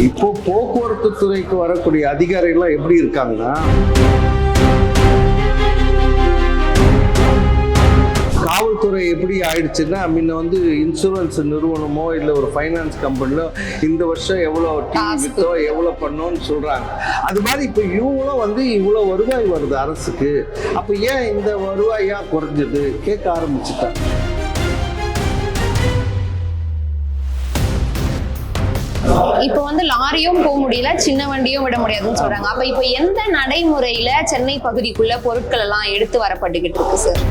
இப்போ போக்குவரத்து துறைக்கு வரக்கூடிய அதிகாரிகள்லாம் எப்படி இருக்காங்கன்னா காவல்துறை எப்படி ஆயிடுச்சுன்னா முன்ன வந்து இன்சூரன்ஸ் நிறுவனமோ இல்லை ஒரு ஃபைனான்ஸ் கம்பெனிலோ இந்த வருஷம் எவ்வளோ வித்தோ எவ்வளோ பண்ணோன்னு சொல்கிறாங்க அது மாதிரி இப்போ இவங்களும் வந்து இவ்வளோ வருவாய் வருது அரசுக்கு. அப்போ ஏன் இந்த வருவாய் ஏன் குறைஞ்சது? கேட்க ஆரம்பிச்சுட்டாங்க. இப்போ வந்து லாரியும் போக முடியல சின்ன வண்டியும் விட முடியாதுன்னு சொல்றாங்க. அப்ப இப்போ எந்த நடைமுறையில சென்னை பகுதிக்குள்ள பொருட்கள் எல்லாம் எடுத்து வரப்பட்டுக்கிட்டு இருக்கு சார்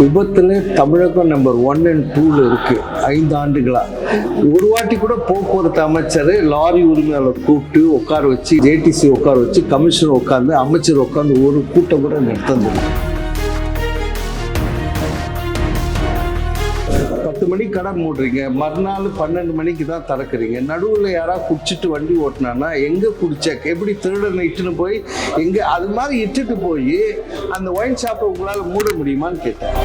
விபத்துல தமிழகம் நம்பர் ஒன் அண்ட் டூல இருக்கு. ஐந்து ஆண்டுகளா. ஒரு வாட்டி கூட போக்குவரத்து அமைச்சர் லாரி உரிமையாளர் கூப்பிட்டு உட்கார வச்சு ஜேடிசி உட்கார வச்சு கமிஷனர் உட்கார்ந்து அமைச்சர் உட்கார்ந்து ஒரு கூட்டம் கூட நடத்தது பத்து மணிக்கு கடை மூடுறீங்க. மறுநாள் பன்னெண்டு மணிக்கு தான் திறக்கிறீங்க. நடுவில் யாராவது குடிச்சிட்டு வண்டி ஓட்டினான்னா எங்கே குடிச்ச எப்படி திருடனை இட்டுன்னு போய் எங்கே அது மாதிரி இட்டுட்டு போய் அந்த ஒயின் ஷாப்பை உங்களால் மூட முடியுமான்னு கேட்டேன்.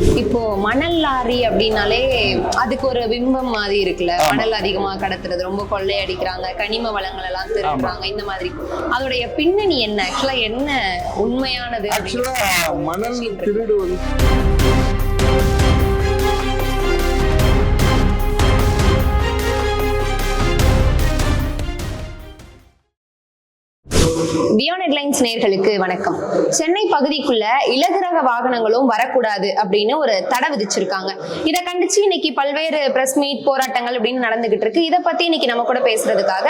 இப்போ மணல் லாரி அப்படின்னாலே அதுக்கு ஒரு பிம்பம் மாதிரி இருக்குல்ல. மணல் அதிகமா கடத்துறது ரொம்ப கொள்ளையடிக்கிறாங்க கனிம வளங்கள் எல்லாம் திருடுறாங்க இந்த மாதிரி. அதோடைய பின்னணி என்ன? ஆக்சுவலா என்ன உண்மையானது? மணல் திருடு பியாண்ட் ஹெட்லைன்ஸ் நேர்களுக்கு வணக்கம். சென்னை பகுதிக்குள்ள இலகுரக வாகனங்களும் வரக்கூடாது அப்படின்னு ஒரு தடை விதிச்சிருக்காங்க. இதை கண்டிச்சு இன்னைக்கு பல்வேறு பிரஸ் மீட் போராட்டங்கள் அப்படின்னு நடந்துகிட்டு இருக்கு. இதை பத்தி இன்னைக்கு நம்ம கூட பேசுறதுக்காக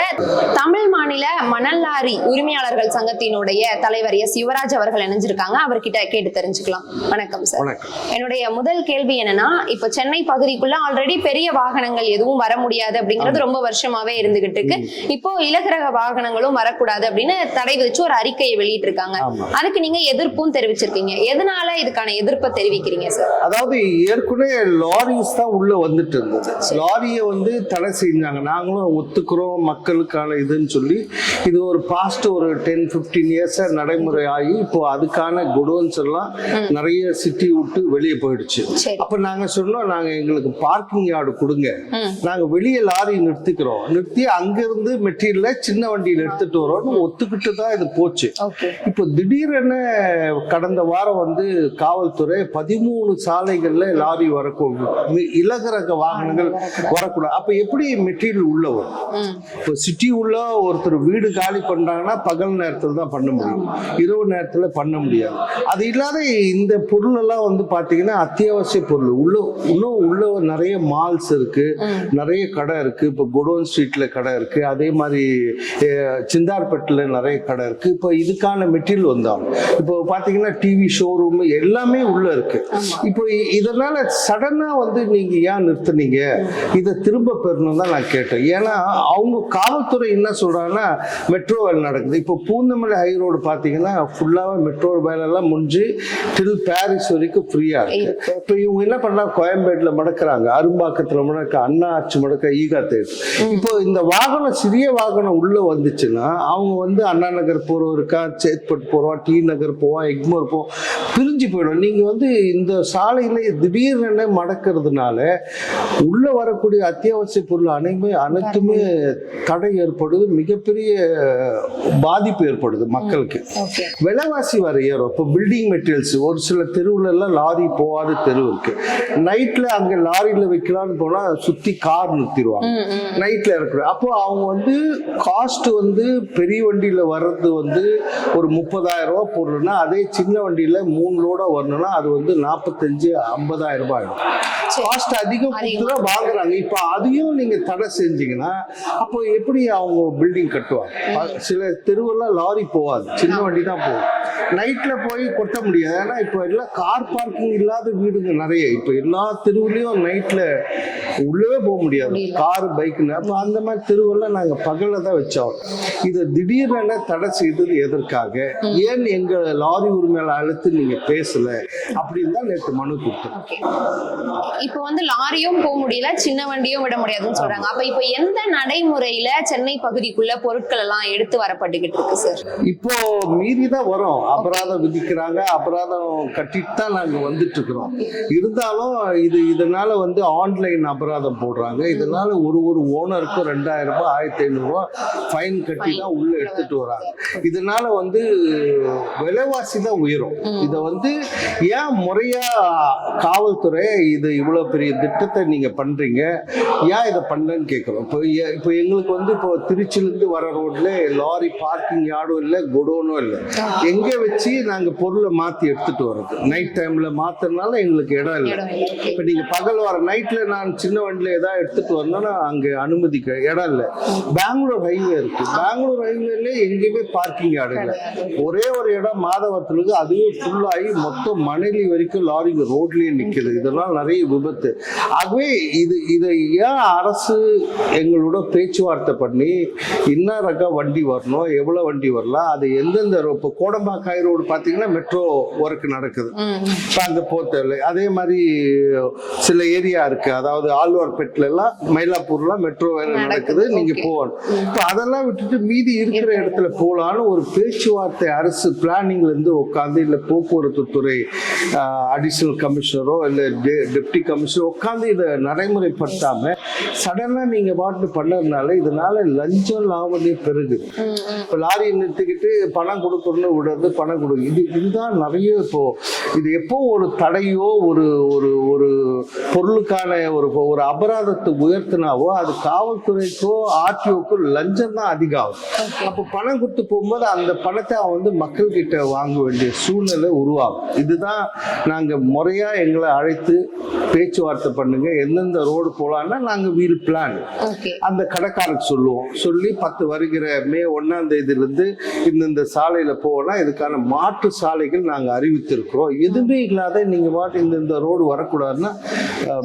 தமிழ் மாநில மணல் லாரி உரிமையாளர்கள் சங்கத்தினுடைய தலைவர் எஸ் யுவராஜ் அவர்கள் இணைஞ்சிருக்காங்க. அவர்கிட்ட கேட்டு தெரிஞ்சுக்கலாம். வணக்கம் சார் என்னுடைய முதல் கேள்வி என்னன்னா இப்ப சென்னை பகுதிக்குள்ள ஆல்ரெடி பெரிய வாகனங்கள் எதுவும் வர முடியாது அப்படிங்கிறது ரொம்ப வருஷமாவே இருந்துகிட்டு இருக்கு. இப்போ இலகுரக வாகனங்களும் வரக்கூடாது அப்படின்னு தடை விதிச்சு ஒரு அறிக்கையை வெளியிட்டு இருக்காங்க ஆமா. அதுக்கு நீங்க எதிர்ப்பும் தெரிவிச்சிருக்கீங்க. எதனால இதுக்கான எதிர்ப்பை தெரிவிக்கிறீங்க சார் அதாவது ஏற்கனவே லாரிஸ் தான் உள்ள வந்துட்டு இருந்தது. லாரியை வந்து தடை செஞ்சாங்க. நாங்களும் ஒத்துக்கிறோம் மக்களுக்கான இதுன்னு சொல்லி இது ஒரு பாஸ்ட் ஒரு டென் ஃபிஃப்டீன் இயர்ஸா நடைமுறை ஆகி இப்போ அதுக்கான குடோன்ஸ் எல்லாம் நிறைய சிட்டி விட்டு வெளியே போயிடுச்சு. அப்ப நாங்க சொன்னோம் நாங்க எங்களுக்கு பார்க்கிங் யார்டு கொடுங்க. நாங்க வெளியே லாரி நிறுத்திக்கிறோம். நிறுத்தி அங்கிருந்து மெட்டீரியலை சின்ன வண்டியில் எடுத்துட்டு வரோம்னு ஒத்துக்கிட்டு தான் இது போச்சு. இப்போ திடீரென கடந்த வாரம் வந்து காவல்துறை பதிமூணு சாலைகள்ல லாரி வரக்கூடாது இலகுரக வாகனங்கள் வரக்கூடாது. அப்ப எப்படி மெட்டீரியல் உள்ள வரும்? இப்போ சிட்டி உள்ள ஒருத்தர் வீடு காலி பண்றாங்கன்னா பகல் நேரத்தில் தான் பண்ண முடியும். இரவு நேரத்தில் பண்ண முடியாது. அது இல்லாத இந்த பொருள் எல்லாம் வந்து பாத்தீங்கன்னா அத்தியாவசிய பொருள். உள்ள இன்னும் உள்ள நிறைய மால்ஸ் இருக்கு. நிறைய கடை இருக்கு. இப்போ குடோன் ஸ்ட்ரீட்ல கடை இருக்கு. அதே மாதிரி சிந்தார்பேட்டில் நிறைய கடை இருக்கு. இப்போ இதுக்கான மெட்டீரியல் வந்தாலும் இப்போ பாத்தீங்கன்னா டிவி ஷோரூம் எல்லாமே உள்ள இருக்கு. இப்போ இதனால சடனா வந்து நீங்க ஏன் நிறுத்துனீங்க? இதை திரும்ப பெறணும் தான் நான் கேட்டேன். ஏன்னா அவங்க காவல்துறை என்ன சொல்றாங்கன்னா மெட்ரோ வேலை நடக்குது. இப்போ பூந்தமல்லி ஹை ரோடு பார்த்தீங்கன்னா ஃபுல்லாகவே மெட்ரோ வேலைலாம் முடிஞ்சு டில் பாரிஸ் வரைக்கும் ஃப்ரீயா இருக்கு. இருக்கு. இப்போ இவங்க என்ன பண்ணலாம் கோயம்பேட்டில் மடக்குறாங்க. அரும்பாக்கத்தில் மடக்க அண்ணா ஆட்சி மடக்க ஈகா தேடு இப்போ இந்த வாகனம் சிறிய வாகனம் உள்ள வந்துச்சுன்னா அவங்க வந்து அண்ணா நகர் போகிறோம் இருக்கா சேத்பட் போகிறோம் டி நகர் போவோம் எக்மோர் போவோம். பிரிஞ்சு போயிடும். நீங்க வந்து இந்த சாலையில திடீர்னு மடக்கிறதுனால உள்ள வரக்கூடிய அத்தியாவசிய பொருள் அனைமே அனைத்துமே தடை ஏற்படுது. மிகப்பெரிய பாதிப்பு ஏற்படுது மக்களுக்கு. விலைவாசி வர ஏறும். இப்போ பில்டிங் மெட்டீரியல்ஸ் ஒரு சில தெருவுல எல்லாம் லாரி போகாத தெரு இருக்கு. நைட்ல அங்க லாரியில வைக்கலாம்னு போனா சுத்தி கார் நிறுத்திடுவாங்க. நைட்ல இருக்கிற அப்போ அவங்க வந்து காஸ்ட் வந்து பெரிய வண்டியில வர்றது வந்து ஒரு முப்பதாயிரம் ரூபாய் பொருள்னா அதே சின்ன வண்டியில மூணு லோட வரணும்னா அது வந்து நாற்பத்தஞ்சு ஐம்பதாயிரம் ரூபாய் ஆயிடும் காஸ்ட் அதிகம் கொடுத்து தான் வாங்குறாங்க. இப்போ அதையும் நீங்க தடை செஞ்சீங்கன்னா அப்போ எப்படி அவங்க பில்டிங் கட்டுவாங்க? சில தெருவெல்லாம் லாரி போகாது. சின்ன வண்டி தான் போகும். நைட்ல போய் கொட்ட முடியாது. ஏன்னா இப்போ எல்லாம் கார் பார்க்கிங் இல்லாத வீடுங்க நிறைய. இப்போ எல்லா தெருவுலயும் நைட்ல உள்ளவே போக முடியாது. கார் பைக்குன்னு அப்போ அந்த மாதிரி தெருவெல்லாம் நாங்கள் பகலில் தான் வச்சோம். இதை திடீர்னு தடை செய்தது எதற்காக? ஏன் எங்க லாரி உரிமையாளர் அழைத்து நீங்க பேசல? அப்படின்னு தான் நேற்று மனு கொடுத்தோம். இப்போ வந்து லாரியும் போக முடியல சின்ன வண்டியும் விட முடியாதுன்னு சொல்றாங்க. அப்ப இப்போ எந்த நடைமுறையில சென்னை பகுதிக்குள்ள பொருட்கள் எல்லாம் எடுத்து வரப்பட்டுக்கிட்டு இருக்கு சார் இப்போ மீறி தான் வரோம். அபராதம் விதிக்கிறாங்க அபராதம் கட்டிட்டு தான் நாங்க வந்துட்டு இருக்கிறோம் இருந்தாலும் இது இதனால வந்து ஆன்லைன் அபராதம் போடுறாங்க. இதனால ஒரு ஒரு ஓனருக்கும் ரெண்டாயிரம் ரூபாய் ஆயிரத்தி ஐநூறு ரூபாய் ஃபைன் கட்டி தான் உள்ள எடுத்துட்டு வராங்க. இதனால வந்து விலைவாசி தான் உயரும். இதை வந்து ஏன் முறையா காவல்துறை இது இவ்வளவு பெரிய திட்டத்தை நீங்க பண்றீங்க? ஏன் இதை பண்ணலன்னு கேட்குறோம் இப்போ இப்போ எங்களுக்கு வந்து இப்போ திருச்சியிலேருந்து வர ரோட்ல லாரி பார்க்கிங் யார்டும் இல்லை குடோனும் இல்லை. எங்கே வச்சு நாங்க பொருளை மாத்தி எடுத்துட்டு வர்றது. நைட் டைம்ல மாத்துறதுனால எங்களுக்கு இடம் இல்லை. இப்போ நீங்க பகல் வர நைட்ல நான் சின்ன வண்டியில ஏதாவது எடுத்துட்டு வரணும்னா அங்க அனுமதிக்க இடம் இல்லை. பெங்களூர் ஹைவே இருக்கு. பெங்களூர் ஹைவேல எங்கேயுமே பார்க்கிங் இடம் இல்லை. ஒரே ஒரு இடம் மாதவரத்துக்கு அதுவே ஃபுல்லாகி மொத்தம் மணலி வரைக்கும் லாரி ரோட்லயே நிக்குது. இதெல்லாம் நிறைய விபத்து. ஆகவே இது இதை ஏன் அரசு எங்களோட பேச்சுவார்த்தை பண்ணி என்ன ரக வண்டி வரணும் எவ்வளோ வண்டி வரலாம் அது எந்தெந்த இப்போ கோடம்பாக்காய் ரோடு பார்த்தீங்கன்னா மெட்ரோ ஒர்க் நடக்குது. இப்போ அங்கே போத்தல அதே மாதிரி சில ஏரியா இருக்கு. அதாவது ஆழ்வார்பேட்டில எல்லாம் மயிலாப்பூர்லாம் மெட்ரோ வேலை நடக்குது. நீங்க. போகணும். இப்போ அதெல்லாம் விட்டுட்டு மீதி இருக்கிற இடத்துல போகலான்னு ஒரு பேச்சுவார்த்தை அரசு பிளானிங்ல இருந்து உட்காந்து இல்லை போக்குவரத்து துறை அடிஷனல் கமிஷனரோ இல்லை டெப்டி கமிஷனரோ உட்காந்து இதை நடைமுறைப்படுத்தாம சடனா நீங்க பாட்டு பண்ணதுனால இதனால லஞ்சம் லாவணி பெருகுது. இப்போ லாரியை நிறுத்திக்கிட்டு பணம் கொடுக்கணும்னு விடுறது பணம் கொடு. இது இதுதான் நிறைய இப்போ இது எப்போ ஒரு தடையோ ஒரு ஒரு ஒரு பொருளுக்கான ஒரு ஒரு அபராதத்தை உயர்த்தினாவோ அது காவல்துறைக்கோ ஆர்டிஓக்கோ லஞ்சம் தான் அதிகம் அப்போ பணம் கொடுத்து போகும்போது அந்த பணத்தை அவன் வந்து மக்கள் கிட்ட வாங்க வேண்டிய சூழ்நிலை உருவாகும். இதுதான் நாங்க முறையா எங்களை அழைத்து பேச்சுவார்த்தை பண்ணுங்க. எந்தெந்த ரோடு போலான்னா நாங்க வீல் பிளான் அந்த கடைக்காரருக்கு சொல்லுவோம். சொல்லி பத்து வருகிற மே ஒன்னாம் தேதியிலிருந்து இந்தந்த சாலையில போனா இதுக்கான மாற்று சாலைகள் நாங்க அறிவித்திருக்கிறோம். எதுவுமே இல்லாத நீங்க பாட்டு இந்தந்த ரோடு வரக்கூடாதுன்னா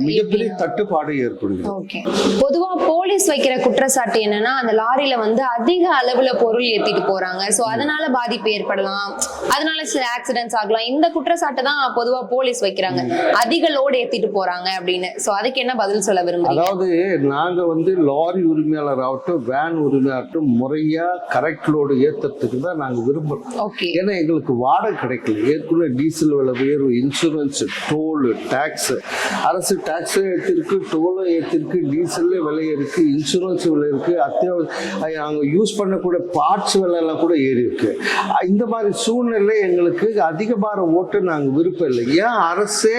மிகப்பெரிய தட்டுப்பாடு ஏற்படுது ஓகே. பொதுவா போலீஸ் வைக்கிற குற்றச்சாட்டு என்னன்னா அந்த லாரியில வந்து அதிக அளவுல பொருள் ஏத்திட்டு போறாங்க. சோ அதனால பாதிப்பு ஏற்படலாம். அதனால சில ஆக்சிடென்ட்ஸ் ஆகலாம். இந்த குற்றச்சாட்டு தான் பொதுவா போலீஸ் வைக்கிறாங்க. அதிக லோடு ஏத்திட்டு போறாங்க அப்படின்னு. சோ அதுக்கு என்ன பதில் சொல்ல விரும்புறீங்க? அதாவது நாங்க வந்து லாரி உரிமையாளர் ஆகட்டும் வேன் உரிமையாகட்டும் முறையா கரெக்ட் லோடு ஏத்துறதுக்கு தான் நாங்க விரும்புறோம். ஓகே. ஏன்னா எங்களுக்கு வாடகை கிடைக்கல. ஏற்கனவே டீசல் விலை உயர்வு இன்சூரன்ஸ் டோல் டேக்ஸ் அரசு டேக்ஸும் ஏற்றிருக்கு டோலும் ஏற்றிருக்கு டீசல்ல விலை இருக்கு இன்சூரன்ஸ் விலை இருக்கு அத்தியாவசிய அங்கே யூஸ் பண்ணக்கூடிய பார்ட்ஸ் விலையெல்லாம் கூட ஏறி இருக்கு. இந்த மாதிரி சூழ்நிலை எங்களுக்கு அதிகபார ஓட்டு நாங்கள் விருப்பம் இல்லை. ஏன் அரசே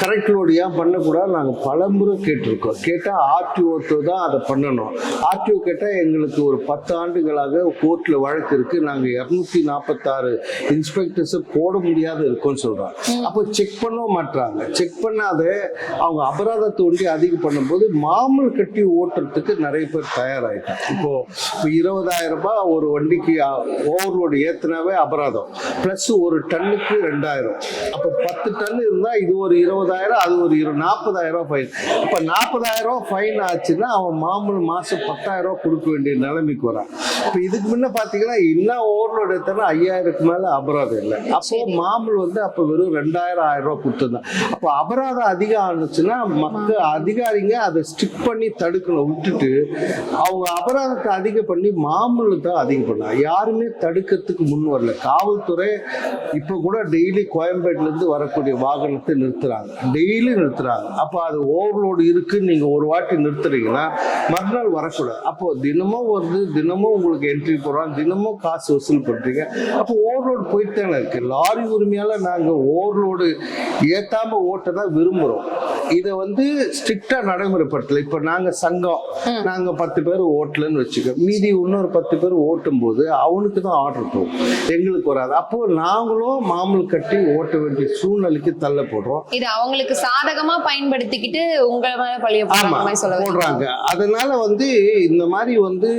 கரெக்ட் லோடு ஏன் பண்ணக்கூடாது? நாங்கள் பலமுறை கேட்டிருக்கோம். கேட்டால் ஆர்டிஓ தான் அதை பண்ணணும். ஆர்டிஓ கேட்டால் எங்களுக்கு ஒரு பத்து ஆண்டுகளாக கோர்ட்டில் வழக்கு இருக்கு. நாங்கள் இரநூத்தி நாற்பத்தாறு இன்ஸ்பெக்டர்ஸை போட முடியாத இருக்கும்னு சொல்றாங்க. அப்போ செக் பண்ணவும் மாட்டாங்க செக் பண்ணாத அவங்க அபராதத்தை அதிகம் பண்ணும்போது மாமல் கட்டி ஓட்டுறதுக்கு நிறைய பேர் தயாராகிட்டாங்க இப்போ இப்போ இருபதாயிரம் ரூபாய் ஒரு வண்டிக்கு ஓவர்லோடு ஏத்துனாவே அபராதம். ப்ளஸ் ஒரு டன்னுக்கு ரெண்டாயிரம். அப்போ பத்து டன் இருந்தால் இது ஒரு இருபதாயிரம் அது ஒரு இரு நாற்பதாயிரம் ஃபைன் இப்போ நாற்பதாயிரம் ஃபைன் ஆச்சுன்னா அவன் மாமல் மாதம் பத்தாயிரம் ரூபாய் கொடுக்க வேண்டிய நிலைமைக்கு வரான். இப்போ இதுக்கு முன்ன பார்த்தீங்கன்னா இன்னும் ஓவர்லோடு ஐயாயிரம் ஐயாயிரத்துக்கு மேலே அபராதம் இல்லை. அப்போ மாமூல் வந்து அப்போ வெறும் ரெண்டாயிரம் ஆயிரம் ரூபாய் கொடுத்துருந்தான் அப்போ அபராதம் அதிகம் ஆனிச்சுன்னா மக்கள் அதிகாரிங்க அதை ஸ்ட்ரிக் பண்ணி தடுக்கணும். விட்டுட்டு அவங்க அபராதத்தை அதிகம் பண்ணி மாமூல் தான் அதிகம் பண்ணாங்க யாருமே தடுக்கிறதுக்கு முன் வரல. காவல்துறை இப்போ கூட டெய்லி கோயம்பேட்டுல இருந்து வரக்கூடிய வாகனத்தை நிறுத்துறாங்க. டெய்லி நிறுத்துறாங்க. அப்போ அது ஓவர்லோடு இருக்குன்னு நீங்க ஒரு வாட்டி நிறுத்துறீங்கன்னா மறுநாள் வரக்கூடாது. அப்போ தினமும் வருது தினமும் உங்களுக்கு என்ட்ரி போடுறோம் தினமும் காசு வசூல் பண்றீங்க. அப்போ ஓவர்லோடு போயிட்டு தானே இருக்கு. லாரி உரிமையால நாங்க ஓவர்லோடு ஏத்தாம ஓட்ட தான் விரும்புறோம். இதை வந்து ஸ்ட்ரிக்டா நடைமுறைப்படுத்தல. இப்போ நாங்க சங்கம் நாங்க பத்து பேர் ஓட்டலன்னு வச்சுக்கோ மீதி இன்னொரு பத்து பேர் ஓட்டும் போது அவனுக்கு தான் ஆர்டர் போகும். எங்களுக்கு வராது. அப்போ நாங்களும் மாமூல் கட்டி ஓட்ட வேண்டிய சூழ்நிலைக்கு தள்ளப்படுறோம் இது அவங்களுக்கு சாதகமா பயன்படுத்திக்கிட்டு உங்களை மேல பழிய. போடுறாங்க. அதனால வந்து இந்த மாதிரி வந்து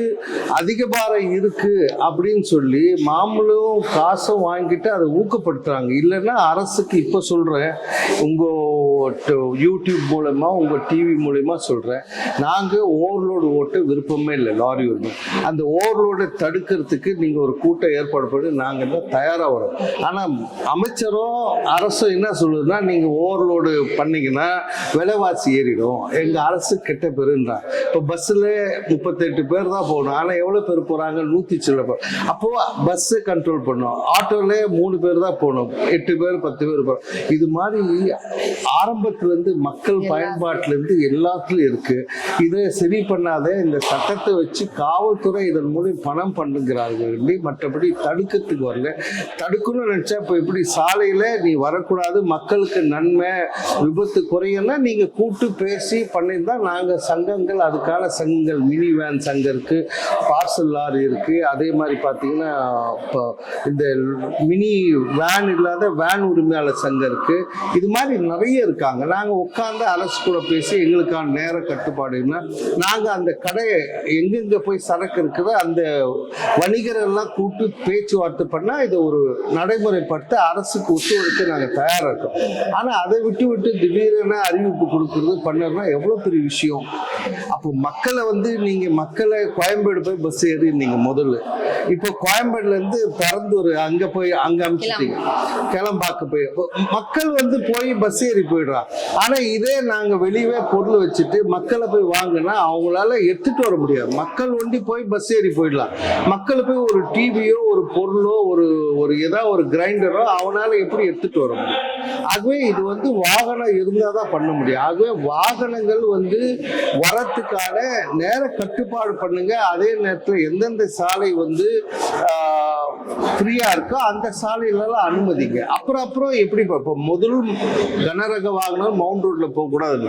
அதிக பாரம் இருக்கு அப்படின்னு சொல்லி மாமூலும் காசும் வாங்கிட்டு அதை ஊக்கப்படுத்துறாங்க. இல்லைன்னா அரசுக்கு இப்ப சொல்றேன் உங்கள் யூடியூப் மூலமா உங்க டிவி மூலயமா சொல்றேன். நாங்க ஓவர்லோடு ஓட்ட விருப்பமே இல்லை லாரி ஓட்டு. அந்த ஓவர்லோடை தடுக்கிறதுக்கு நீங்க ஒரு கூட்டம் ஏற்பாடு பண்ணி நாங்க தான் தயாராக வரோம். ஆனா அமைச்சரும் அரசும் என்ன சொல்லுதுன்னா நீங்க ஓவர்லோடு பண்ணீங்கன்னா விலைவாசி ஏறிடும். எங்க அரசு கெட்ட பேருன்றாங்க இப்போ பஸ்ஸில் முப்பத்தெட்டு பேர் தான் போகணும். ஆனால் எவ்வளோ பேர் போகிறாங்க நூற்றி சில பேர். அப்போது பஸ்ஸை கண்ட்ரோல் பண்ணோம். ஆட்டோவிலே மூணு பேர் தான் போகணும். எட்டு பேர் பத்து பேர் போகணும். இது மாதிரி ஆரம்பத்துலேருந்து மக்கள் பயன்பாட்டிலேருந்து எல்லாத்துலையும் இருக்கு. இதை சரி பண்ணாத இந்த சட்டத்தை வச்சு காவல்துறை இதன் மூலம் பணம் பண்ணுகிறார்கள் வேண்டி மற்றபடி தடுக்கிறதுக்கு வரல. தடுக்கணும்னு நினச்சா இப்போ எப்படி சாலையில் நீ வரக்கூடாது மக்களுக்கு நன்மை விபத்து குறையன்னா நீங்கள் கூட்டு பேசி பண்ணியிருந்தா நாங்கள் சங்கங்கள் அதுக்கான சங்கங்கள் மினி வேன் சங்கம் இருக்கு பார்சல் லாரி இருக்கு. அதே மாதிரி பார்த்தீங்கன்னா இப்போ இந்த மினி வேன் இல்லாத வேன் உரிமையாளர் சங்கம் இருக்கு. இது மாதிரி நிறைய இருக்காங்க நாங்கள் உட்காந்து அரசு கூட பேசி எங்களுக்கான நேர கட்டுப்பாடுன்னா நாங்கள் அந்த கடையை எங்கெங்க போய் சரக்கு இருக்குதோ அந்த வணிகரெல்லாம் கூட்டு பேச்சுவார்த்தை பண்ணால் இதை ஒரு நடைமுறைப்படுத்த அரசுக்கு ஒத்துழைக்க நாங்கள் தயாராக இருக்கோம். ஆனால் அதை விட்டு விட்டு திடீரென அறிவிப்பு கொடுக்கறது பண்ணறதுனா எவ்வளோ பெரிய விஷயம்? அப்போ மக்களை வந்து நீங்கள் மக்களை கோயம்பேடு போய் பஸ் ஏறி நீங்கள் முதல்ல. இப்போ கோயம்பேடுலேருந்து பரந்தூர் அங்கே போய் அங்கே அனுப்பிச்சிட்டீங்க கிளம்பாக்க போய். மக்கள் வந்து போய் பஸ் ஏறி போயிடுறான் ஆனால் இதே நாங்கள் வெளியவே பொருள் வச்சுட்டு மக்களை போய் வாங்கினா அவங்களால எடுத்துட்டு வர முடியாது. மக்கள் ஒண்டி போய் பஸ் ஏறி போயிடலாம். மக்கள் போய் ஒரு டிவியோ ஒரு பொருளோ ஒரு ஒரு ஏதாவது ஒரு கிரைண்டரோ அவனால எப்படி எடுத்துட்டு வர முடியும்? ஆகவே இது வந்து வாகனம் இருந்தால் தான் பண்ண முடியும். ஆகவே வாகனங்கள் வந்து வரத்துக்கான நேர கட்டுப்பாடு பண்ணுங்க. அதே நேரத்தில் எந்தெந்த சாலை வந்து ஃப்ரீயாக இருக்கோ அந்த சாலையிலலாம் அனுமதிங்க. அப்புறம் அப்புறம் எப்படி இப்போ முதல் கனரக வாகனம் மவுண்ட் ரோட்டில் போகக்கூடாது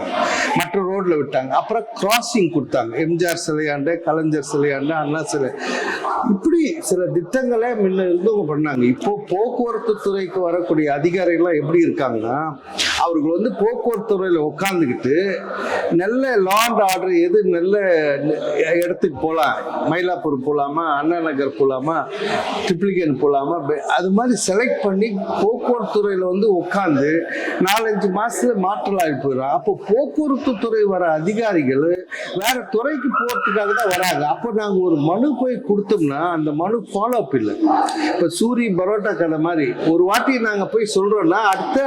மற்ற ரோட்டில் விட்டாங்க. அப்புறம் கிராசிங் கொடுத்தாங்க. எம்ஜிஆர் சிலையாண்டு கலைஞர் சிலையாண்டு அண்ணா சிலை. இப்படி சில திட்டங்களை முன்ன இருந்தவங்க பண்ணாங்க. இப்போ போக்குவரத்து துறைக்கு வரக்கூடிய அதிகாரிகள்லாம் எப்படி இருக்காங்கன்னா அவர்கள் வந்து போக்குவரத்து துறையில் உட்காந்துக்கிட்டு நல்ல லாண்ட் ஆர்டர் எது நல்ல இடத்துக்கு போகலாம். மயிலாப்பூர் போகலாமா அண்ணா நகர் போகலாமா ட்ரிபிள் போகலாமா பெ- அது மாதிரி செலக்ட் பண்ணி போக்குவரத்து துறையில் வந்து உட்காந்து நாலஞ்சு மாசத்துல மாற்றலாகி போயிடும் அப்போ போக்குவரத்து துறை வர அதிகாரிகள் வேற துறைக்கு போகிறதுக்காக தான் வராங்க. அப்போ நாங்கள் ஒரு மனு போய் கொடுத்தோம்னா அந்த மனு ஃபாலோ அப் இல்லை. இப்போ சூரி பரோட்டா கதை மாதிரி ஒரு வாட்டி நாங்கள் போய் சொல்றோம்னா அடுத்த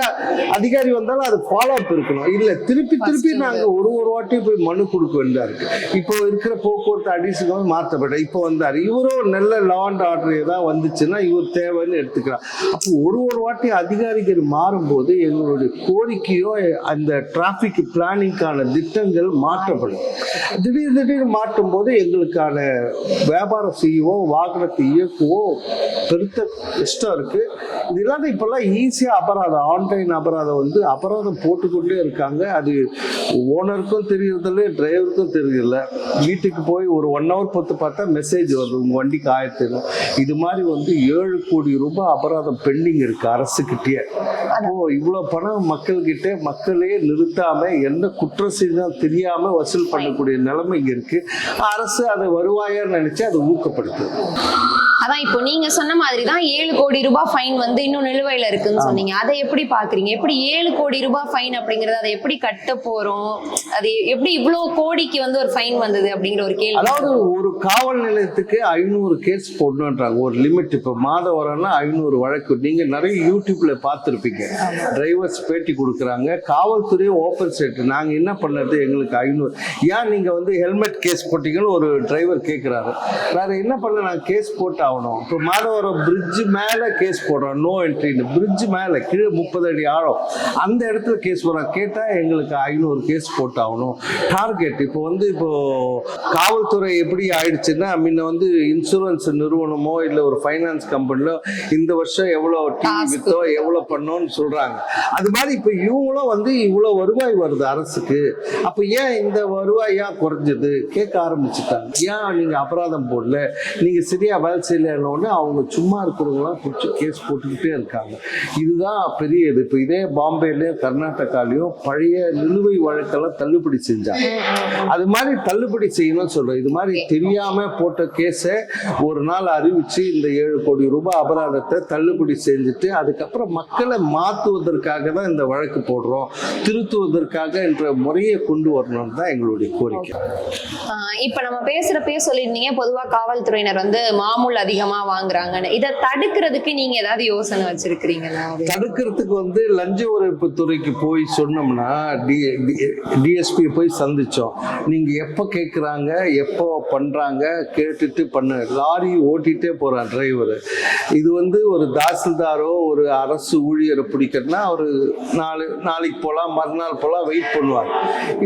அதிகாரி வந்தாலும் அது ஃபாலோ அப் இருக்கணும். இல்லை திருப்பி திருப்பி நாங்கள் ஒரு ஒரு வாட்டி போய் மனு கொடுக்க வேண்டியதா இருக்கு. இப்போ இருக்கிற போக்குவரத்து அடிசுக்கு மாற்றப்பட்ட இப்போ வந்தார். இவரும் நல்ல லா அண்ட் ஆர்டர் ஏதாவது இருந்துச்சுன்னா இவர் தேவைன்னு எடுத்துக்கிறார் அப்போ ஒரு ஒரு வாட்டி அதிகாரிகள் மாறும்போது எங்களுடைய கோரிக்கையோ அந்த டிராஃபிக் பிளானிங்கான திட்டங்கள் மாற்றப்படும். திடீர் திடீர்னு மாற்றும் போது எங்களுக்கான வியாபாரம் செய்யவோ வாகனத்தை இயக்குவோ பெருத்த இஷ்டம் இருக்குது இது இல்லாத இப்போல்லாம் ஈஸியாக அபராதம் ஆன்லைன் அபராதம் வந்து அபராதம் போட்டுக்கொண்டே இருக்காங்க. அது ஓனருக்கும் தெரியறதில்ல டிரைவருக்கும் தெரியல வீட்டுக்கு போய் ஒரு ஒன் ஹவர் பொறுத்து பார்த்தா மெசேஜ் வருது உங்கள் வண்டிக்கு ஆயிரத்தி இது மாதிரி வந்து வந்து ஏழு கோடி ரூபாய் அபராதம் பெண்டிங் இருக்கு அரசுக்கிட்டே அப்போ இவ்வளோ பணம் மக்கள்கிட்ட மக்களே நிறுத்தாம என்ன குற்றம் செய்தால் தெரியாம வசூல் பண்ணக்கூடிய நிலைமை இங்க இருக்கு. அரசு அதை வருவாயான்னு நினைச்சு அதை ஊக்கப்படுத்துது. அதான் இப்போ நீங்க சொன்ன மாதிரி தான் ஏழு கோடி ரூபாய் ஃபைன் வந்து இன்னும் நிலுவையில இருக்குன்னு சொன்னீங்க. அதை எப்படி பாக்குறீங்க? எப்படி ஏழு கோடி ரூபாய் ஃபைன் அப்படிங்கறது அதை எப்படி கட்ட போறோம்? அது எப்படி இவ்வளவு கோடிக்கு வந்து ஒரு ஃபைன் வந்தது அப்படிங்கிற ஒரு கேள்வி. அதாவது ஒரு காவல் நிலையத்துக்கு ஐநூறு கேஸ் போடணுன்றாங்க. ஒரு லிமிட் இப்போ மாதம் வரன்னா ஐநூறு வழக்கு. நீங்க நிறைய யூடியூப்ல பார்த்துருப்பீங்க. டிரைவர்ஸ் பேட்டி கொடுக்குறாங்க. காவல்துறை ஓப்பன் செட் நாங்க என்ன பண்ணது? எங்களுக்கு ஐநூறு. ஏன் நீங்க வந்து ஹெல்மெட் கேஸ் போட்டீங்கன்னு ஒரு டிரைவர் கேட்குறாரு வேற என்ன பண்ண நான் கேஸ் போட்டு ஆகணும். இப்போ மாதவரம் பிரிட்ஜ் மேலே கேஸ் போடுறோம் நோ என்ட்ரின்னு பிரிட்ஜ் மேலே கீழே முப்பது அடி ஆழம். அந்த இடத்துல கேஸ் போடுறோம் கேட்டால் எங்களுக்கு ஐநூறு கேஸ் போட்டு ஆகணும் டார்கெட் இப்போ வந்து இப்போ காவல்துறை எப்படி ஆயிடுச்சுன்னா முன்ன வந்து இன்சூரன்ஸ் நிறுவனமோ இல்லை ஒரு ஃபைனான்ஸ் கம்பெனிலோ இந்த வருஷம் எவ்வளோ டிவி. வித்தோ எவ்வளோ பண்ணோன்னு சொல்றாங்க. அது மாதிரி இப்போ இவங்களும் வந்து இவ்வளோ வருவாய் வருது அரசுக்கு. அப்போ ஏன் இந்த வருவாய் ஏன் குறைஞ்சது? கேட்க ஆரம்பிச்சுட்டாங்க. ஏன் நீங்க அபராதம் போடல? நீங்க சரியா வேலை செய்யல. செய்யலைன்னொடனே அவங்க சும்மா இருக்கிறவங்களாம் பிடிச்சி கேஸ் போட்டுக்கிட்டே இருக்காங்க. இதுதான் பெரிய இது. இப்போ இதே பாம்பேலயும் கர்நாடகாலையும் பழைய நிலுவை வழக்கெல்லாம் தள்ளுபடி செஞ்சாங்க. அது மாதிரி தள்ளுபடி செய்யணும்னு சொல்றேன். இது மாதிரி தெரியாம போட்ட கேஸை ஒரு நாள் அறிவிச்சு இந்த ஏழு கோடி ரூபாய் அபராதத்தை தள்ளுபடி செஞ்சுட்டு அதுக்கப்புறம் மக்களை மாற்றுவதற்காக தான் இந்த வழக்கு போடுறோம். திருத்துவதற்காக என்ற முறையை கொண்டு வரணும்னு தான் எங்களுடைய கோரிக்கை. இப்போ இப்ப நம்ம பேசுகிறப்பே சொல்லியிருந்தீங்க பொதுவாக காவல்துறையினர் வந்து மாமூல் அதிகமா வாங்குறாங்கன்னு. இதை தடுக்கிறதுக்கு நீங்க ஏதாவது யோசனை வச்சிருக்கிறீங்களா? தடுக்கிறதுக்கு வந்து லஞ்ச ஒழிப்பு துறைக்கு போய் சொன்னோம்னா டிஎஸ்பி போய் சந்திச்சோம். நீங்க எப்போ கேட்குறாங்க எப்போ பண்றாங்க கேட்டுட்டு பண்ண. லாரி ஓட்டிகிட்டே போறான் டிரைவர். இது வந்து ஒரு தாசில்தாரோ ஒரு அரசு ஊழியரை பிடிக்கிறதுனா ஒரு நாலு நாளைக்கு போகலாம் மறுநாள் போகலாம் வெயிட் பண்ணுவாங்க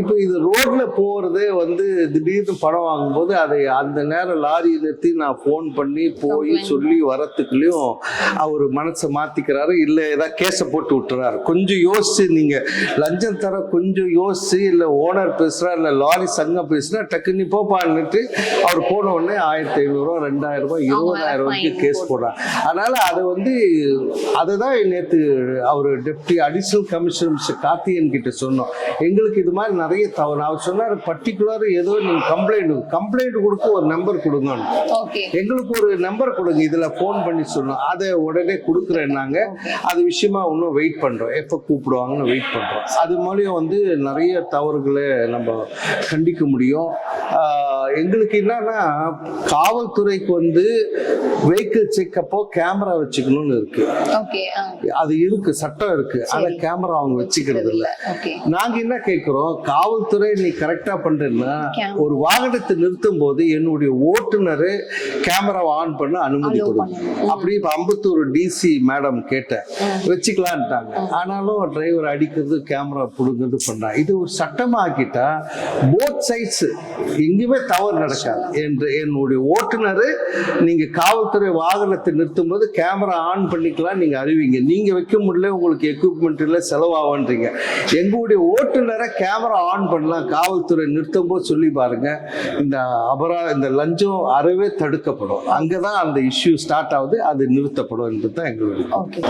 இப்போ இது ரோட்ல போகிறதே வந்து திடீர்னு பணம் வாங்கும்போது அதை அந்த நேரம் லாரி நிறுத்தி நான் ஃபோன் பண்ணி போய் சொல்லி வரத்துக்குள்ளேயும் அவர் மனசை மாத்திக்கிறாரு. இல்லை ஏதாவது கேஸை போட்டு விட்டுறாரு. கொஞ்சம் யோசிச்சு நீங்க லஞ்சம் தர கொஞ்சம் யோசிச்சு இல்லை ஓனர் பேசுறா இல்லை லாரி சங்கம் பேசுறா டக்கு நீ போப்பான்னுட்டு அவர் போன உடனே ஆயிரத்தி ஐநூறுரூவா ரெண்டாயிரம் ரூபாய் இருபதாயிரம் fine கேஸ் போடுறாங்க அதனால அதை வந்து அதை தான் நேற்று அவர் deputy additional commissioner mister Karthikeyan கிட்ட சொன்னோம். எங்களுக்கு இது மாதிரி நிறைய தவறு அவர் சொன்னார் பர்டிகுலர் ஏதோ நீங்கள் கம்ப்ளைண்ட் கம்ப்ளைண்ட் கொடுக்க ஒரு நம்பர் கொடுங்கன்னு. ஓகே எங்களுக்கு ஒரு நம்பர் கொடுங்க இதில் ஃபோன் பண்ணி சொன்னோம் அதை உடனே கொடுக்குறேன்னாங்க அது விஷயமா இன்னும் வெயிட் பண்ணுறோம் எப்போ கூப்பிடுவாங்கன்னு வெயிட் பண்ணுறோம் அது மூலியம் வந்து நிறைய தவறுகளை நம்ம கண்டிக்க முடியும். ஆஹ் எங்களுக்கு என்னன்னா காவல்துறைக்கு வந்து வெஹிக்கிள் செக்கப்போ கேமரா வச்சுக்கணும்னு இருக்கு. அது இருக்கு சட்டம் இருக்கு. ஆனா கேமரா அவங்க வச்சுக்கிறது இல்ல. நாங்க என்ன கேட்கிறோம் காவல்துறை நீ கரெக்டா பண்றேன்னா ஒரு வாகனத்தை நிறுத்தும் போது என்னுடைய ஓட்டுநர் கேமராவை ஆன் பண்ண அனுமதி கொடுங்க. அப்படி இப்ப அம்பத்தூர் டிசி மேடம் கேட்டேன். வச்சுக்கலான்ட்டாங்க. ஆனாலும் டிரைவர் அடிக்கிறது கேமரா புடுங்கிறது பண்றாங்க இது ஒரு சட்டமாக்கிட்டா போத் சைட்ஸ் எங்கேயுமே தவறு நடக்காது. என்று என்னுடைய ஓட்டுநர் நீங்க காவல்துறை வாகனத்தை நிறுத்தும் போது கேமரா ஆன் பண்ணிக்கலாம் நீங்க அறிவிங்க நீங்க வைக்க முடியல உங்களுக்கு எக்யூப்மெண்ட் இல்லை செலவாகன்றீங்க எங்களுடைய ஓட்டுநரை கேமரா ஆன் பண்ணலாம் காவல்துறை நிறுத்தும் போது சொல்லி பாருங்க இந்த அபரா இந்த லஞ்சம் அறவே தடுக்கப்படும். அங்கதான் அந்த இஷ்யூ ஸ்டார்ட் ஆகுது அது நிறுத்தப்படும் என்பது தான் எங்களுடைய ஓகே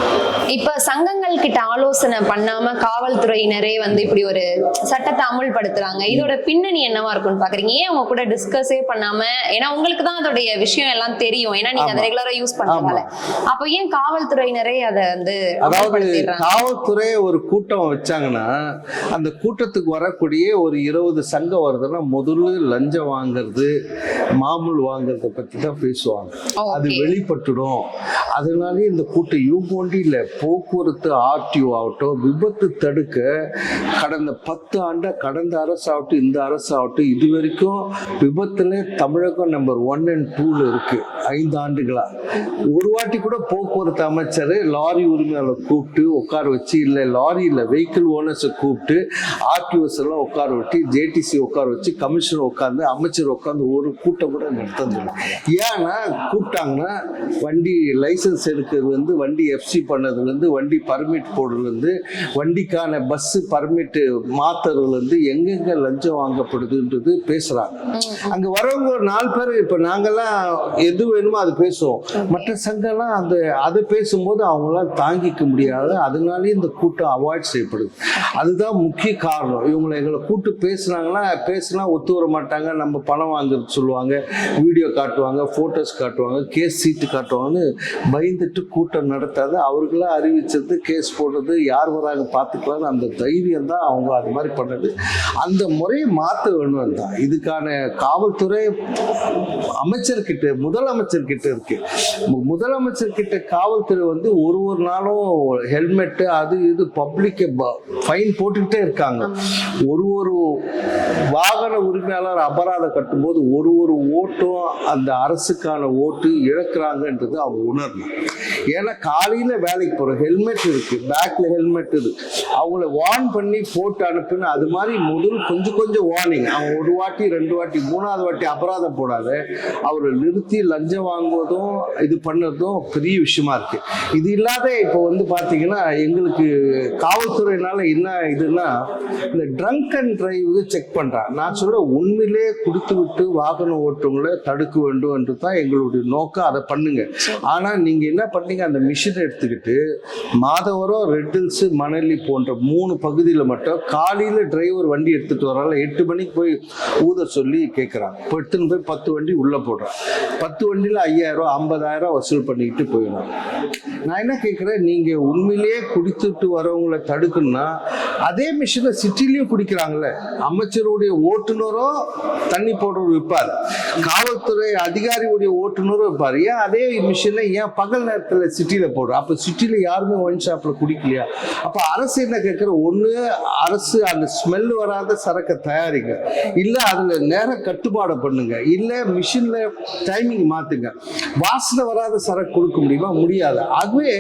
சங்கங்கள் கிட்ட ஆலோசனை பண்ணாம காவல்துறையினரே வந்து இப்படி ஒரு சட்டத்தை அமுல்படுத்துறாங்க. இதோட பின்னணி என்னவா இருக்கும்னு பாக்குறீங்க? ஏன் அவங்க கூட டிஸ்கஸே பண்ணாம ஏன்னா உங்களுக்கு தான் அதோடைய விஷயம் எல்லாம் தெரியும். ஏன்னா நீங்க அதை. ரெகுலரா யூஸ் பண்றதால. அப்ப ஏன் காவல்துறையினரே அதை வந்து அதாவது காவல்துறை ஒரு கூட்டம் வச்சாங்கன்னா அந்த கூட்டத்துக்கு வரக்கூடிய ஒரு இருபது சங்கம் வருதுன்னா முதல்ல லஞ்சம் வாங்குறது மாமூல் வாங்குறத பத்தி தான் பேசுவாங்க. அது வெளிப்பட்டுடும். அதனாலே இந்த கூட்டம் இவங்க இல்லை. போக்குவரத்து ஆர்டிஓ ஆகட்டும் விபத்து தடுக்க கடந்த பத்து ஆண்டா கடந்த அரசு ஆகட்டும் இந்த அரசு ஆகட்டும் இது வரைக்கும் விபத்தில் தமிழகம் நம்பர் ஒன் அண்ட் டூவில் இருக்குது ஐந்து ஆண்டுகளாக ஒரு வாட்டி கூட போக்குவரத்து அமைச்சர் லாரி உரிமையாளர் கூப்பிட்டு உட்கார வச்சு இல்லை லாரி இல்லை வெஹிக்கிள் ஓனர்ஸை கூப்பிட்டு ஆர்டிஓஸ் எல்லாம் உட்கார வச்சு ஜேடிசி உட்கார வச்சு கமிஷனர் உட்காந்து அமைச்சர் உட்காந்து ஒரு கூட்டம் கூட நடத்ததில்லை ஏன்னா கூப்பிட்டாங்கன்னா வண்டி லைசன்ஸ் எடுக்கிறதுலேருந்து வண்டி எஃப்சி பண்ணதுலேருந்து வண்டி பர்மிட் போடுறதுலேருந்து வண்டிக்கான பஸ்ஸு பர்மிட்டு மாத்துறதுலேருந்து எங்கெங்கே லஞ்சம் வாங்கப்படுதுன்றது பேசுகிறாங்க அங்கே வரவங்க ஒரு நாலு பேர் இப்போ நாங்கெல்லாம் எது வேணுமோ அது பேசுவோம். மற்ற சங்கம்லாம் அந்த அதை பேசும்போது அவங்களாம் தாங்கிக்க முடியாது. அதனாலே இந்த கூட்டம் அவாய்ட் செய்யப்படுது. அதுதான் முக்கிய காரணம். இவங்களை எங்களை கூட்டு பேசுனாங்கன்னா பேசினா ஒத்து வர மாட்டாங்க. நம்ம பணம் வாங்குறது சொல்லுவாங்க வீடியோ காட்டுவாங்க ஃபோட்டோஸ் காட்டுவாங்க கேஸ் சீட்டு காட்டுவாங்கன்னு பயந்துட்டு கூட்டம் நடத்தாது. அவர்களாக அறிவிச்சது கேஸ் போடுறது யார் வராங்க பார்த்துக்கலாம்னு அந்த தைரியம் தான் அவங்க அது மாதிரி பண்ணது. அந்த முறையை மாற்ற வேணும் தான் இதுக்கான காவல்துறை அமைச்சர்கிட்ட முதலமைச்சர்கிட்ட இருக்கு. முதலமைச்சர்கிட்ட காவல்துறை வந்து ஒரு ஒரு நாளும் ஹெல்மெட்டு அது இது பப்ளிக்கை ஃபைன் போட்டுக்கிட்டே இருக்காங்க. ஒரு ஒரு வாகன உரிமையாளர் அபராதம் கட்டும்போது ஒரு ஒரு ஓட்டும் அந்த அரசுக்கான ஓட்டு இழக்கிறாங்கன்றது அவங்க உணரணும் ஏன்னா காலையில் வேலைக்கு போகிற ஹெல்மெட் இருக்கு. பேக்கில் ஹெல்மெட் இருக்கு. அவங்கள வார்ன் பண்ணி போட்டு அனுப்புன்னு அது மாதிரி முதல் கொஞ்சம் கொஞ்சம் வார்னிங் அவங்க ஒரு வாட்டி ரெண்டு வாட்டி மூணாவது வாட்டி அபராதம் போடாத. அவரை நிறுத்தி லஞ்சம் வாங்குவதும் இது பண்ணுறதும் பெரிய விஷயமா இருக்கு. இது இல்லாத இப்போ வந்து பார்த்தீங்கன்னா எங்களுக்கு காவல்துறையினால என்ன இதுன்னா இந்த ட்ரங்க் அண்ட் டிரைவ் செக் பண்ணுறான் நான் சொல்ல உண்மையிலே குடித்து விட்டு வாகனம் ஓட்டுவங்களை தடுக்க வேண்டும் என்று தான் எங்களுடைய நோக்கம். அதை பண்ணுங்க. ஆனா நீங்க என்ன பண்ணீங்க? அந்த மிஷினை எடுத்துக்கிட்டு மாதவரம் ரெட்டில்ஸ் மணலி போன்ற மூணு பகுதியில் மட்டும் காலையில் டிரைவர் வண்டி எடுத்துட்டு வரால எட்டு மணிக்கு போய் ஊத சொல்லி கே இப்போ எடுத்துன்னு போய் பத்து வண்டி உள்ள போடுறான் பத்து வண்டியில் ஐயாயிரம் ஐம்பதாயிரம் வசூல் பண்ணிக்கிட்டு போயிடும் நான் என்ன கேட்குறேன் நீங்க உண்மையிலேயே குடித்துட்டு வரவங்களை தடுக்கணும்னா அதே மிஷினை சிட்டிலையும் குடிக்கிறாங்களே அமைச்சருடைய ஓட்டுநரோ தண்ணி போடுறவர் விற்பார் காவல்துறை அதிகாரியுடைய ஓட்டுநரும் விற்பார் ஏன் அதே மிஷினை ஏன் பகல் நேரத்தில் சிட்டியில் போடுறோம் அப்போ சிட்டியில் யாருமே ஒயின் ஷாப்பில் குடிக்கலையா? அப்போ அரசு என்ன கேட்குற ஒன்று அரசு அந்த ஸ்மெல் வராத சரக்கை தயாரிங்க. இல்லை அதில் நேர கட்டுப்பாடை பண்ணுங்க. இல்லை மிஷினில் டைமிங் மாற்றுங்க வாசனை வராத சரக்கு கொடுக்க முடியுமா? முடியாது. ஆகவே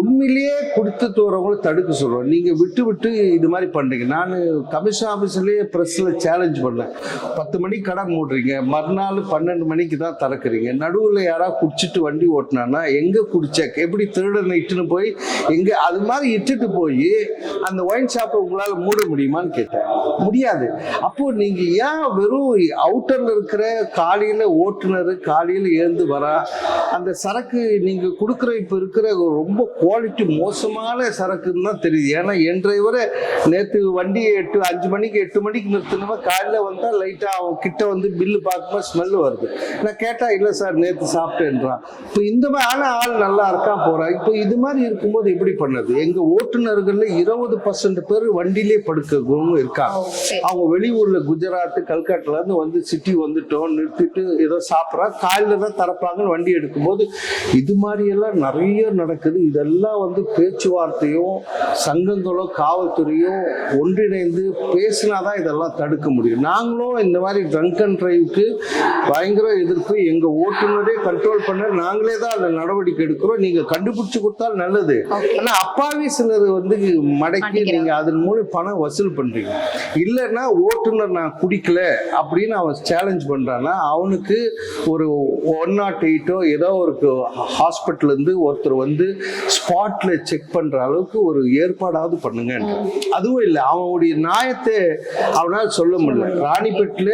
உண்மையிலேயே கொடுத்து தோறவங்களை தடுக்க சொல்கிறோம் நீங்கள் விட்டு விட்டு இது மாதிரி பண்ணுறீங்க நான் கமிஷன் ஆஃபீஸ்லேயே ப்ரெஸ்ஸில் சேலஞ்ச் பண்ணேன். பத்து மணிக்கு கடை மூடுறீங்க. மறுநாள் பன்னெண்டு மணிக்கு தான் திறக்கிறீங்க. நடுவில் யாராவது குடிச்சிட்டு வண்டி ஓட்டினான்னா எங்கே குடிச்ச எப்படி திருடனை இட்டுன்னு போய் எங்கே அது மாதிரி இட்டுட்டு போய் அந்த ஒயின் ஷாப்பை உங்களால் மூட முடியுமான்னு கேட்டேன். முடியாது. அப்போ நீங்கள் ஏன் வெறும் அவுட்டரில் இருக்கிற காலையில் ஓட்டுநர் காலையில் ஏந்து வரா. அந்த சரக்கு நீங்கள் கொடுக்குற இப்போ இருக்கிற ரொம்ப குவாலிட்டி மோசமான சரக்குன்னு தான் தெரியுது. ஏன்னா என் டிரைவரை நேற்று வண்டியை எட்டு அஞ்சு மணிக்கு எட்டு மணிக்கு நிறுத்தினவன் காலையில் வந்தால் லைட்டாக அவன் கிட்ட வந்து பில்லு பார்க்கும்போது ஸ்மெல் வருது. நான் கேட்டால் இல்லை சார் நேற்று சாப்பிட்டேன்றான். இப்போ இந்த மாதிரி ஆன ஆள் நல்லா இருக்கான் போகிறான் இப்போ இது மாதிரி இருக்கும்போது எப்படி பண்ணது? எங்கள் ஓட்டுநர்களில் இருபது பர்சன்ட் பேர் வண்டியிலே படுக்கிறவங்க இருக்காங்க. அவங்க வெளியூர்ல குஜராத் கல்கட்டால இருந்து வந்து சிட்டி வந்துட்டோம் நிறுத்திட்டு ஏதோ சாப்பிட்றா காலையில தான் திறப்பாங்கன்னு வண்டி எடுக்கும்போது இது மாதிரி எல்லாம் நிறைய நடக்குது. இதெல்லாம் வந்து பேச்சுவார்த்தையும் சங்கங்களோ காவல்துறையும் ஒன்றிணைந்து பேசினாதான் இதெல்லாம் தடுக்க முடியும். நாங்களும் இந்த மாதிரி ட்ரங்க் அண்ட் டிரைவுக்கு பயங்கர எதிர்ப்பு எங்க ஓட்டுநரே கண்ட்ரோல் பண்ண நாங்களே தான் அந்த நடவடிக்கை எடுக்கிறோம். நீங்க கண்டுபிடிச்சு கொடுத்தால் நல்லது. ஆனா அப்பாவி சிலர் வந்து மடக்கி மாட்டிக்கிறாங்க. நீங்க அதன் மூலம் பணம் வசூல் பண்றீங்க. இல்லைன்னா ஓட்டுநர் நான் குடிக்கல அப்படின்னு அவன் சேலஞ்ச் பண்ணுறான்னா அவனுக்கு ஒரு ஒன் நாட் எயிட்டோ ஏதோ ஒரு ஹாஸ்பிட்டல்லேருந்து ஒருத்தர் வந்து ஸ்பாட்டில் செக் பண்ணுற அளவுக்கு ஒரு ஏற்பாடாவது பண்ணுங்க அதுவும் இல்லை அவனுடைய நியாயத்தை அவனால் சொல்ல முடியல. ராணிப்பேட்டில்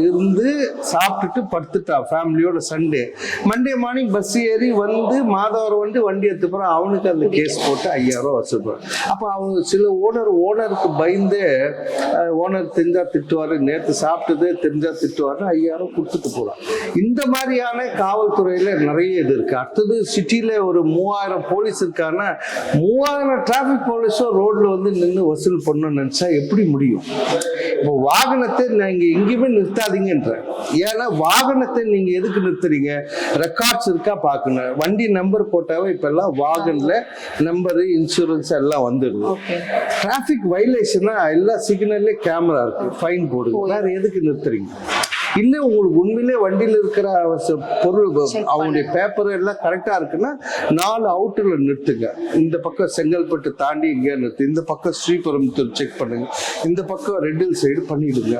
இருந்து சாப்பிட்டுட்டு படுத்துட்டான் ஃபேமிலியோட சண்டே மண்டே மார்னிங் பஸ் ஏறி வந்து மாதவரம் வந்து வண்டி எடுத்து அவனுக்கு அந்த கேஸ் போட்டு ஐயாயிரம் வச்சுருப்பான் அப்போ அவங்க சில ஓனர் ஓனருக்கு பயந்து ஓனர் தெரிஞ்சா திட்டுவார் நேற்று சாப்பிட்டது தெரிஞ்சா திட்டுவார்னு ஐயாயிரம் கொடுத்துட்டு போகலாம் இந்த மாதிரியான காவல்துறையில் நிறைய இது இருக்கு. அடுத்தது சிட்டியில் ஒரு மூவாயிரம் போலீஸ் இருக்காங்கன்னா மூவாயிரம் டிராஃபிக் போலீஸும் ரோட்ல வந்து நின்று வசூல் பண்ணணும்னு நினச்சா எப்படி முடியும்? இப்போ வாகனத்தை நீங்க எங்கேயுமே நிறுத்தாதீங்கன்ற. ஏன்னா வாகனத்தை நீங்க எதுக்கு நிறுத்துறீங்க? ரெக்கார்ட்ஸ் இருக்கா பார்க்கணும். வண்டி நம்பர் போட்டாவே இப்பெல்லாம் வாகனில் நம்பரு இன்சூரன்ஸ் எல்லாம் வந்துடுது. டிராஃபிக் வைலேஷனா எல்லா சிக்னல்லே கேமரா இருக்கு. ஃபைன் போடுங்க. வேற எதுக்கு நிறுத்துறீங்க இல்லை உங்களுக்கு உண்மையிலே வண்டியில் இருக்கிற பொருள் அவங்களுடைய பேப்பர் எல்லாம் கரெக்டாக இருக்குன்னா நாலு அவுட்டில் நிறுத்துங்க. இந்த பக்கம் செங்கல்பட்டு தாண்டி இங்கே நிறுத்து. இந்த பக்கம் ஸ்ரீபெரும்புத்தூர் செக் பண்ணுங்க. இந்த பக்கம் ரெட்டில் சைடு பண்ணிடுங்க.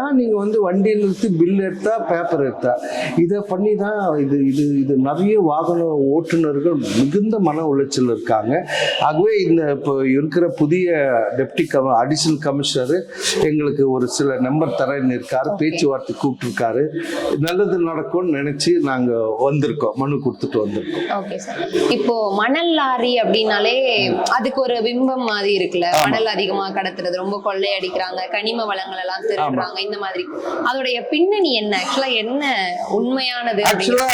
ஏன் நீங்கள் வந்து வண்டியை நிறுத்தி பில் எடுத்தா பேப்பர் எடுத்தா? இதை பண்ணி தான் இது இது இது நிறைய வாகன ஓட்டுநர்கள் மிகுந்த மன உளைச்சல் இருக்காங்க. ஆகவே இந்த இப்போ இருக்கிற புதிய டெப்டி கம அடிஷனல் கமிஷனர் எங்களுக்கு ஒரு சில நம்பர் தரேன்னு இருக்காரு. பேச்சுவார்த்தை கூப்பிட்டுருக்காரு. நல்லது நடக்கும்னு நினைச்சு நாங்க வந்திருக்கோம். மனு கொடுத்துட்டு வந்திருக்கோம். ஓகே சார் இப்போ மணல் லாரி அப்படின்னாலே அதுக்கு ஒரு பிம்பம் மாதிரி இருக்குல்ல? மணல் அதிகமா கடத்துறது ரொம்ப கொள்ளையடிக்கிறாங்க கனிம வளங்கள் எல்லாம் திருடுறாங்க இந்த மாதிரி. அதோடைய பின்னணி என்ன? ஆக்சுவலா என்ன உண்மையானது ஆக்சுவலா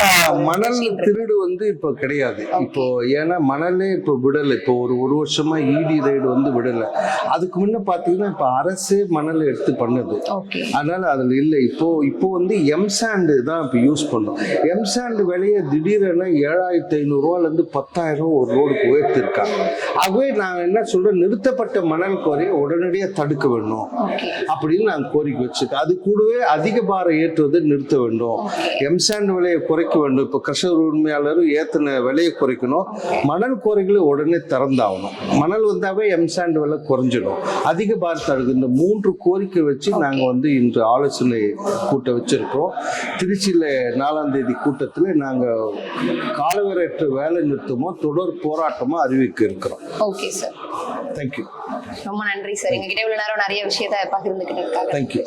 மணல். திருடு வந்து இப்போ கிடையாது. இப்போ ஏன்னா மணலே இப்போ விடலை. இப்போ ஒரு ஒரு வருஷமா இடி ரைடு வந்து விடலை. அதுக்கு முன்ன பார்த்தீங்கன்னா இப்போ அரசே மணல் எடுத்து பண்ணுது. ஓகே அதனால அதுல இல்லை. இப்போ இப்போ வந்து எம்சாண்டு தான் இப்போ யூஸ் பண்ணோம் எம்சாண்டு விலையை திடீரென ஏழாயிரத்தி ஐநூறுரூவாலேருந்து பத்தாயிரம் ஒரு ரோடுக்கு உயர்த்திருக்காங்க. ஆகவே நான் என்ன சொல்கிறேன் நிறுத்தப்பட்ட மணல் குறையை உடனடியாக தடுக்க வேண்டும். அப்படின்னு நான் கோரிக்கை வச்சிருக்கேன் அது கூடவே அதிக பாரம் ஏற்றுவதை நிறுத்த வேண்டும். எம்சாண்ட் விலையை குறைக்க வேண்டும். இப்போ கர்ஷகர் உரிமையாளரும் ஏற்றின விலையை குறைக்கணும். மணல் குறைகளை உடனே திறந்தாகணும். மணல் வந்தாவே எம்சாண்ட் விலை குறைஞ்சிடும். அதிக பாரத்தை இந்த மூன்று கோரிக்கை வச்சு நாங்கள் வந்து இன்று ஆலோசனை கூட்டம் வச்சிருக்கிறோம். திருச்சியில் நாலாம் தேதி கூட்டத்தில் நாங்கள் காலவரையற்ற வேலை நிறுத்தமோ தொடர் போராட்டமோ அறிவிக்க இருக்கிறோம். ஓகே சார் தேங்க்யூ ரொம்ப நன்றி சார் எங்ககிட்ட இவ்வளவு நேரம் நிறைய விஷயத்த பகிர்ந்துக்கிட்டு இருக்காங்க தேங்க்யூ